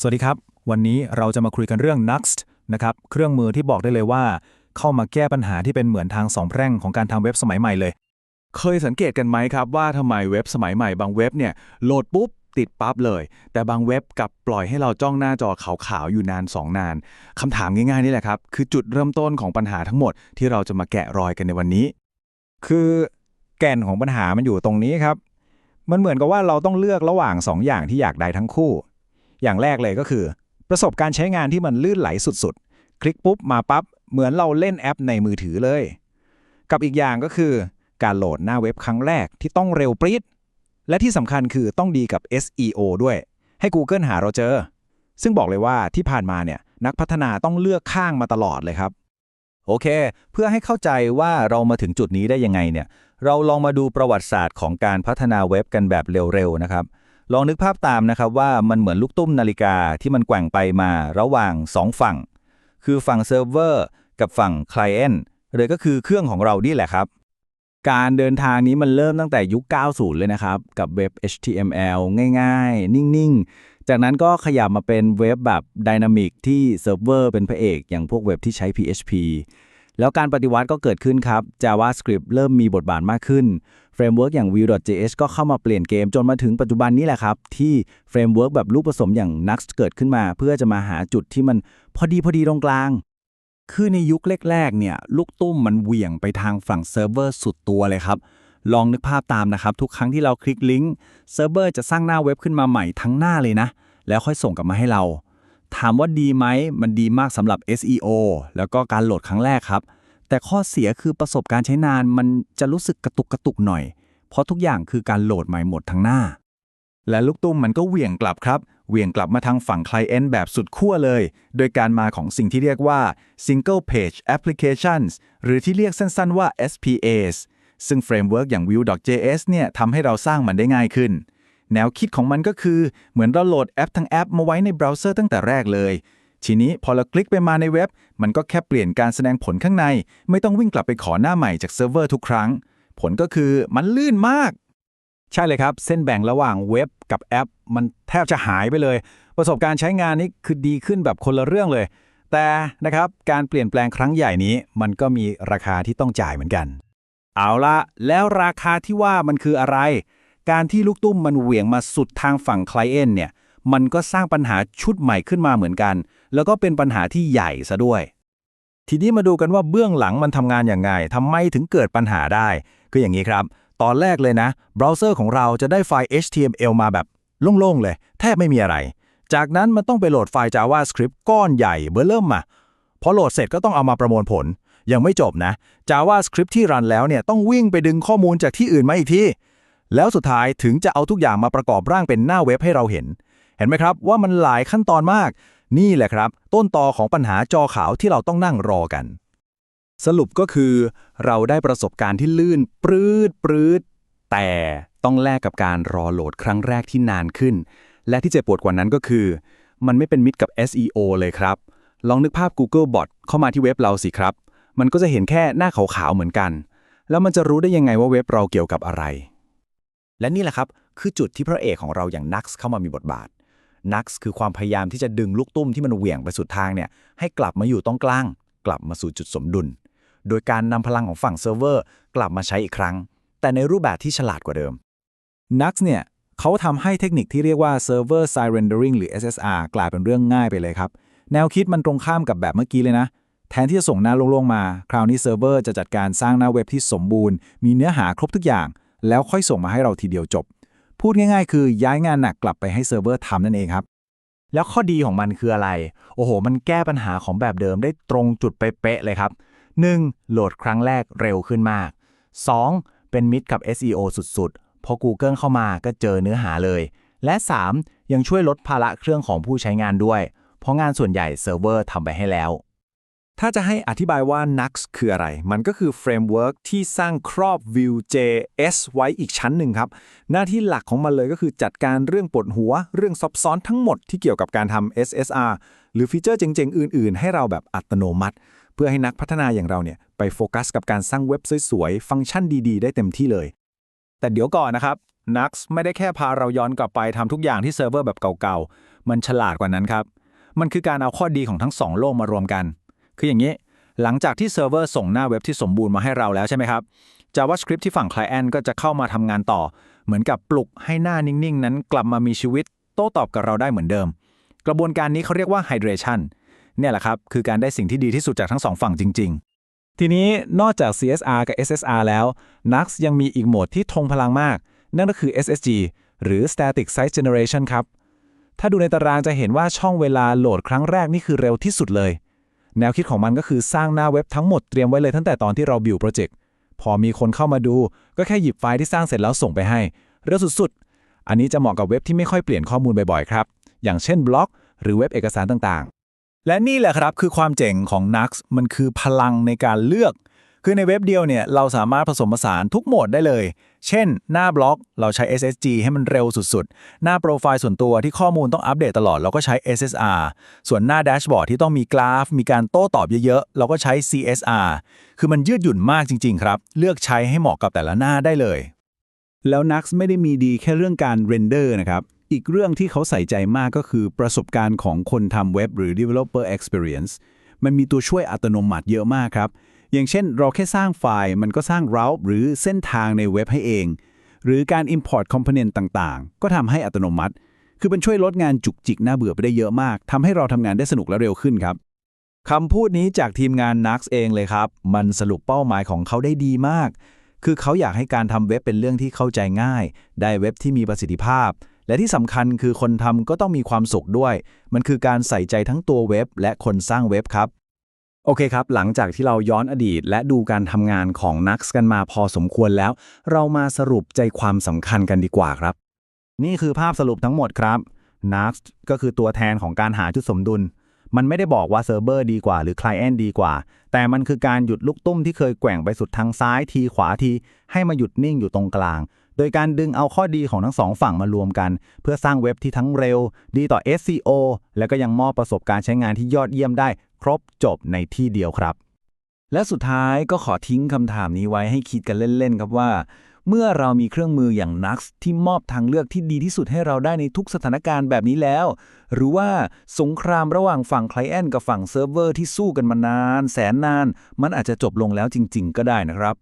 สวัสดีครับ วันนี้เราจะมาคุยกันเรื่อง Nuxt นะครับเครื่องมือที่บอกได้เลยว่า เข้ามาแก้ปัญหาที่เป็นเหมือนทางสองแพร่งของการทำเว็บสมัยใหม่เลย เคยสังเกตกันไหมครับว่าทำไมเว็บสมัยใหม่บางเว็บเนี่ยโหลดปุ๊บ ติดปั๊บเลย แต่บางเว็บกลับปล่อยให้เราจ้องหน้าจอขาวๆอยู่นาน 2 นานคำถามง่ายๆนี่แหละครับ คือจุดเริ่มต้นของปัญหาทั้งหมดที่เราจะมาแกะรอยกันในวันนี้ คือแก่นของปัญหามันอยู่ตรงนี้ครับ มันเหมือนกับว่าเราต้องเลือกระหว่าง 2 อย่างที่อยากได้ทั้งคู่ อย่างแรกเลยก็คือ ประสบการณ์ใช้งานที่มันลื่นไหลสุดๆ คลิกปุ๊บมาปั๊บเหมือนเราเล่นแอปในมือถือเลย กับอีกอย่างก็คือ การโหลดหน้าเว็บครั้งแรกที่ต้องเร็วปรี๊ดและที่สำคัญคือต้องดีกับ SEO ด้วย ให้ Google หาเราเจอ ซึ่งบอกเลยว่าที่ผ่านมาเนี่ยนักพัฒนาต้องเลือกข้างมาตลอดเลยครับ โอเค เพื่อให้เข้าใจว่าเรามาถึงจุดนี้ได้ยังไงเนี่ย เราลองมาดูประวัติศาสตร์ของการพัฒนาเว็บกันแบบเร็วๆนะครับ ลองนึกภาพตามนะครับว่ามันเหมือนลูกตุ้มนาฬิกาที่มันแกว่งไปมาระหว่าง 2 ฝั่ง คือฝั่งเซิร์ฟเวอร์กับฝั่งคลเอนต์หรือก็คือเครื่องของเรานี่แหละครับ การเดินทางนี้มันเริ่มตั้งแต่ยุค 90 เลยนะครับ กับเว็บ HTML ง่าย ๆ นิ่ง ๆ จากนั้นก็ขยับมาเป็นเว็บแบบดินามิกที่เซิร์ฟเวอร์เป็นพระเอก อย่างพวกเว็บที่ใช้ PHP แล้วการปฏิวัติก็เกิดขึ้นครับ JavaScript เริ่มมีบทบาทมากขึ้น เฟรมเวิร์กอย่าง Vue.js ก็เข้ามาเปลี่ยนเกมจนมาถึงปัจจุบันนี้แหละครับ ที่เฟรมเวิร์กแบบลูกผสมอย่าง Nuxt เกิดขึ้นมา เพื่อจะมาหาจุดที่มันพอดีพอดีตรงกลาง คือในยุคแรกๆเนี่ยลูกตุ้มมันเหวี่ยงไปทางฝั่งเซิร์ฟเวอร์สุดตัวเลยครับลองนึกภาพตามนะครับ ทุกครั้งที่เราคลิกลิงก์เซิร์ฟเวอร์จะสร้างหน้าเว็บขึ้นมาใหม่ทั้งหน้าเลยนะ แล้วค่อยส่งกลับมาให้เรา ถามว่าดีไหมมันดีมากสำหรับ SEO แล้วก็การโหลดครั้งแรกครับ แต่ข้อเสียคือประสบการณ์ใช้นานมันจะรู้สึกกระตุกกระตุกหน่อย เพราะทุกอย่างคือการโหลดใหม่หมดทั้งหน้า และลูกตุ้มมันก็เหวี่ยงกลับครับ เหวี่ยงกลับมาทางฝั่ง Client แบบสุดขั้วเลย โดยการมาของสิ่งที่เรียกว่า Single Page Applications หรือที่เรียกสั้นๆว่า SPAs ซึ่งเฟรมเวิร์กอย่าง Vue.js เนี่ยทำให้เราสร้างมันได้ง่ายขึ้น แนวคิดของมันก็คือเหมือนเราโหลดแอปทั้งแอปมาไว้ในเบราว์เซอร์ตั้งแต่แรกเลย ทีนี้พอเราคลิกไปมาในเว็บ มันก็แค่เปลี่ยนการแสดงผลข้างใน ไม่ต้องวิ่งกลับไปขอหน้าใหม่จากเซิร์ฟเวอร์ทุกครั้ง ผลก็คือมันลื่นมาก ใช่เลยครับ เส้นแบ่งระหว่างเว็บกับแอป มันแทบจะหายไปเลย ประสบการณ์ใช้งานนี่คือดีขึ้นแบบคนละเรื่องเลย แต่นะครับการเปลี่ยนแปลงครั้งใหญ่นี้ มันก็มีราคาที่ต้องจ่ายเหมือนกัน เอาละแล้วราคาที่ว่ามันคืออะไร การที่ลูกตุ้มมันเหวี่ยงมาสุดทางฝั่งคลเอนเนี่ย มันก็สร้างปัญหาชุดใหม่ขึ้นมาเหมือนกัน แล้วก็เป็นปัญหาที่ใหญ่ซะด้วย ทีนี้มาดูกันว่าเบื้องหลังมันทำงานอย่างไงทำไมถึงเกิดปัญหาได้ คืออย่างนี้ครับ ตอนแรกเลยนะเบราว์เซอร์ของเราจะได้ไฟล์ HTML มาแบบโล่งๆเลย แทบไม่มีอะไร จากนั้นมันต้องไปโหลดไฟล์ JavaScript ก้อนใหญ่เบอร์เริ่มมาพอโหลดเสร็จก็ต้องเอามาประมวลผล ยังไม่จบนะ JavaScript ที่รันแล้วเนี่ยต้องวิ่งไปดึงข้อมูลจากที่อื่นมาอีกทีแล้วสุดท้ายถึงจะเอาทุกอย่างมาประกอบร่างเป็นหน้าเว็บให้เราเห็น เห็นไหมครับว่ามันหลายขั้นตอนมาก นี่แหละครับ ต้นตอของปัญหาจอขาวที่เราต้องนั่งรอกัน สรุปก็คือ เราได้ประสบการณ์ที่ลื่นปรืดปรืดแต่ต้องแลกกับการรอโหลดครั้งแรกที่นานขึ้น และที่เจ็บปวดกว่านั้นก็คือ มันไม่เป็นมิตรกับ SEO เลยครับ ลองนึกภาพ Google Bot เข้ามาที่เว็บเราสิครับ มันก็จะเห็นแค่หน้าขาวๆเหมือนกัน แล้วมันจะรู้ได้ยังไงว่าเว็บเราเกี่ยวกับอะไร และนี่แหละครับ คือจุดที่พระเอกของเราอย่าง Nux เข้ามามีบทบาท Nux คือความพยายามที่จะดึงลูกตุ้มที่มันเหวี่ยงไปสุดทางเนี่ยให้กลับมาอยู่ตรงกลาง กลับมาสู่จุดสมดุล โดยการนำพลังของฝั่งเซิร์ฟเวอร์กลับมาใช้อีกครั้ง แต่ในรูปแบบที่ฉลาดกว่าเดิม Nux เนี่ยเขาทำให้เทคนิคที่เรียกว่า Server Side Rendering หรือ SSR กลายเป็นเรื่องง่ายไปเลยครับ แนวคิดมันตรงข้ามกับแบบเมื่อกี้เลยนะ แทนที่จะส่งหน้าโล่งๆมา คราวนี้เซิร์ฟเวอร์จะจัดการสร้างหน้าเว็บที่สมบูรณ์ มีเนื้อหาครบทุกอย่าง แล้วค่อยส่งมาให้เราทีเดียวจบ พูดง่ายๆ คือย้ายงานหนักกลับไปให้เซิร์ฟเวอร์ทำนั่นเองครับ แล้วข้อดีของมันคืออะไร โอ้โห มันแก้ปัญหาของแบบเดิมได้ตรงจุดเป๊ะเลยครับ 1. โหลดครั้งแรกเร็วขึ้นมาก 2. เป็นมิตรกับ SEO สุดๆ พอ Google เข้ามาก็เจอเนื้อหาเลย และ 3. ยังช่วยลดภาระเครื่องของผู้ใช้งานด้วย เพราะงานส่วนใหญ่เซิร์ฟเวอร์ทำไปให้แล้ว ถ้าจะให้อธิบายว่า Nux คืออะไร มันก็คือเฟรมเวิร์กที่สร้างครอบ Vue.js ไว้อีกชั้นหนึ่งครับ หน้าที่หลักของมันเลยก็คือจัดการเรื่องปวดหัว เรื่องซับซ้อนทั้งหมดที่เกี่ยวกับการทำ SSR หรือฟีเจอร์เจ๋งๆ อื่นๆ ให้เราแบบอัตโนมัติ เพื่อให้นักพัฒนาอย่างเราเนี่ยไปโฟกัสกับการสร้างเว็บสวยๆ ฟังก์ชันดีๆ ได้เต็มที่เลย แต่เดี๋ยวก่อนนะครับ Nux ไม่ได้แค่พาเราย้อนกลับไปทำทุกอย่างที่เซิร์ฟเวอร์แบบเก่าๆ มันฉลาดกว่านั้นครับ มันคือการเอาข้อดีของทั้งสองโลกมารวมกัน คืออย่างนี้ หลังจากที่เซิร์ฟเวอร์ส่งหน้าเว็บที่สมบูรณ์มาให้เราแล้วใช่ไหมครับ JavaScript ที่ฝั่ง Client ก็จะเข้ามาทำงานต่อ เหมือนกับปลุกให้หน้านิ่ง ๆ นั้นกลับมามีชีวิต โต้ตอบกับเราได้เหมือนเดิม กระบวนการนี้เขาเรียกว่า hydration เนี่ยแหละครับ คือการได้สิ่งที่ดีที่สุดจากทั้งสองฝั่งจริง ๆ ทีนี้นอกจาก CSR กับ SSR แล้ว Nux ยังมีอีกโหมดที่ทงพลังมาก นั่นก็คือ SSG หรือ Static Site Generation ครับ ถ้าดูในตารางจะเห็นว่าช่องเวลาโหลดครั้งแรกนี่คือเร็วที่สุดเลย แนวคิดของมันก็คือสร้างหน้าเว็บทั้งหมดเตรียมไว้เลยตั้งแต่ตอนที่เราบิวโปรเจกต์พอมีคนเข้ามาดู ก็แค่หยิบไฟล์ที่สร้างเสร็จแล้วส่งไปให้ เร็วสุดๆ อันนี้จะเหมาะกับเว็บที่ไม่ค่อยเปลี่ยนข้อมูลบ่อยๆ ครับ อย่างเช่นบล็อก หรือเว็บเอกสารต่างๆ และนี่แหละครับคือความเจ๋งของ Nux มันคือพลังในการเลือก คือในเว็บเดียวเนี่ยเราสามารถผสมผสานทุกโหมดได้เลย เช่น หน้าบล็อกเราใช้ SSG ให้มันเร็วสุดๆ หน้าโปรไฟล์ส่วนตัวที่ข้อมูลต้องอัปเดตตลอดเราก็ใช้ SSR ส่วนหน้าแดชบอร์ดที่ต้องมีกราฟ มีการโต้ตอบเยอะๆ เราก็ใช้ CSR คือมันยืดหยุ่นมากจริงๆ ครับ เลือกใช้ให้เหมาะกับแต่ละหน้าได้เลย แล้ว Nux ไม่ได้มีดีแค่เรื่องการเรนเดอร์นะครับอีกเรื่องที่เขาใส่ใจมากก็คือประสบการณ์ของคนทำเว็บหรือ developer experience มันมีตัวช่วยอัตโนมัติเยอะมากครับ อย่างเช่นเราแค่สร้างไฟล์มันก็สร้าง route หรือเส้นทางในเว็บให้เอง หรือการ import component ต่างๆ ก็ทำให้อัตโนมัติ คือมันช่วยลดงานจุกจิกน่าเบื่อไปได้เยอะมากทำให้เราทำงานได้สนุกและเร็วขึ้นครับคำพูดนี้จากทีมงาน Nux เองเลยครับ มันสรุปเป้าหมายของเขาได้ดีมาก คือเขาอยากให้การทำเว็บเป็นเรื่องที่เข้าใจง่าย ได้เว็บที่มีประสิทธิภาพ และที่สำคัญคือคนทำก็ต้องมีความสุขด้วย มันคือการใส่ใจทั้งตัวเว็บและคนสร้างเว็บครับ โอเคครับ หลังจากที่เราย้อนอดีต และดูการทำงานของ Nux กันมาพอสมควรแล้ว เรามาสรุปใจความสำคัญกันดีกว่าครับ นี่คือภาพสรุปทั้งหมดครับ Nux ก็คือตัวแทนของการหาจุดสมดุล มันไม่ได้บอกว่าเซิร์ฟเวอร์ดีกว่าหรือ Client ดีกว่า แต่มันคือการหยุดลูกตุ้มที่เคยแกว่งไปสุดทางซ้ายทีขวาที ให้มาหยุดนิ่งอยู่ตรงกลาง โดยการดึงเอาข้อดีของทั้งสองฝั่งมารวมกัน เพื่อสร้างเว็บที่ทั้งเร็ว ดีต่อ SEO และก็ยังมอบประสบการณ์ใช้งานที่ยอดเยี่ยมได้ ครบจบในที่เดียวครับ และสุดท้ายก็ขอทิ้งคำถามนี้ไว้ให้คิดกันเล่น ๆ ครับว่า เมื่อเรามีเครื่องมืออย่าง Nux ที่มอบทางเลือกที่ดีที่สุดให้เราได้ในทุกสถานการณ์แบบนี้แล้ว หรือว่าสงครามระหว่างฝั่งคลเอนต์กับฝั่งเซิร์ฟเวอร์ที่สู้กันมานาน แสนนาน มันอาจจะจบลงแล้วจริง ๆ ก็ได้นะครับ